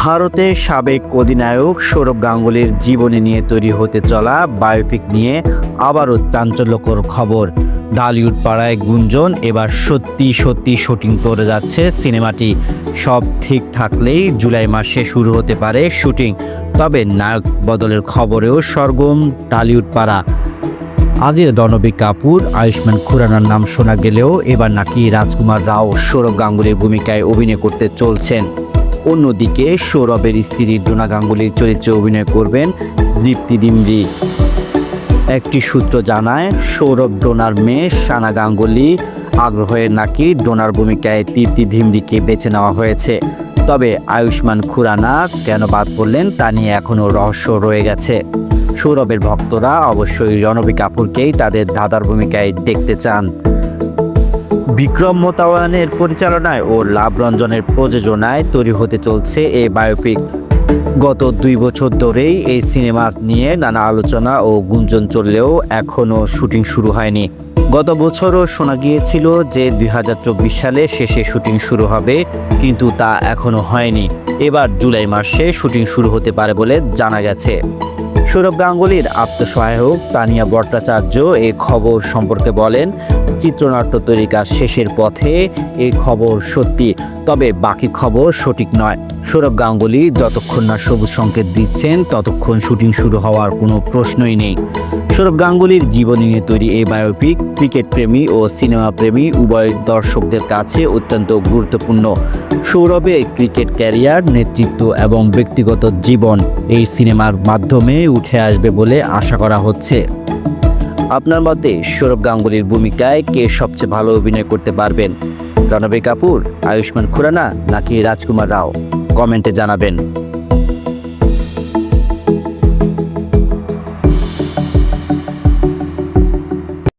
ভারতের সাবেক অধিনায়ক সৌরভ গাঙ্গুলির জীবনী নিয়ে তৈরি হতে চলা বায়োপিক নিয়ে আবারও চাঞ্চল্যকর খবর। ডালিউড পাড়ায় গুঞ্জন, এবার সত্যি সত্যি শুটিং করে যাচ্ছে সিনেমাটি। সব ঠিক থাকলেই জুলাই মাসে শুরু হতে পারে শুটিং, তবে নায়ক বদলের খবরেও সরগম ডালিউড পাড়া আগে রণবীর কাপুর, আয়ুষ্মান খুরানার নাম শোনা গেলেও এবার নাকি রাজকুমার রাও সৌরভ গাঙ্গুলির ভূমিকায় অভিনয় করতে চলছেন। অন্যদিকে সৌরভের স্ত্রী ডোনা গাঙ্গুলির চরিত্রে অভিনয় করবেন দীপ্তি দিমরি একটি সূত্র জানায়, সৌরভ ডোনার মেয়ে সানা গাঙ্গুলি আগ্রহের নাকি ডোনার ভূমিকায় তৃপ্তি ধিমরিকে বেছে নেওয়া হয়েছে। তবে আয়ুষ্মান খুরানা কেন বাদ পড়লেন তা নিয়ে এখনও রহস্য রয়ে গেছে। সৌরভের ভক্তরা অবশ্যই রণবী কাপুরকেই তাদের দাদার ভূমিকায় দেখতে চান। বিক্রম মোতাওয়ানের পরিচালনায় ও লাভ রঞ্জনের প্রযোজনায় তৈরি হতে চলছে এই বায়োপিক। গত দুই বছর ধরেই এই সিনেমা নিয়ে নানা আলোচনা ও গুঞ্জন চললেও এখনও শুটিং শুরু হয়নি। গত বছরও শোনা গিয়েছিল যে দুই হাজার চব্বিশ সালে শেষে শুটিং শুরু হবে, কিন্তু তা এখনও হয়নি। এবার জুলাই মাসে শুটিং শুরু হতে পারে বলে জানা গেছে। সৌরভ গাঙ্গুলির আত্মসহায়ক তানিয়া ভট্টাচার্য এই খবর সম্পর্কে বলেন, চিত্রনাট্য তৈরির কাজ শেষের পথে এই খবর সত্যি, তবে বাকি খবর সঠিক নয়। সৌরভ গাঙ্গুলি যতক্ষণ না সবুজ সংকেত দিচ্ছেন, ততক্ষণ শুটিং শুরু হওয়ার কোনো প্রশ্নই নেই। সৌরভ গাঙ্গুলির জীবনী নিয়ে তৈরি এই বায়োপিক, ক্রিকেট প্রেমী ও সিনেমা প্রেমী উভয় দর্শকদের কাছে অত্যন্ত গুরুত্বপূর্ণ। সৌরভের ক্রিকেট ক্যারিয়ার, নেতৃত্ব এবং ব্যক্তিগত জীবন এই সিনেমার মাধ্যমে উঠে আসবে বলে আশা করা হচ্ছে। আপনার মতে সৌরভ গাঙ্গুলির ভূমিকায় কে সবচেয়ে ভালো অভিনয় করতে পারবেন? রণবীর কাপুর, আয়ুষ্মান খুরানা নাকি রাজকুমার রাও? কমেন্টে জানাবেন।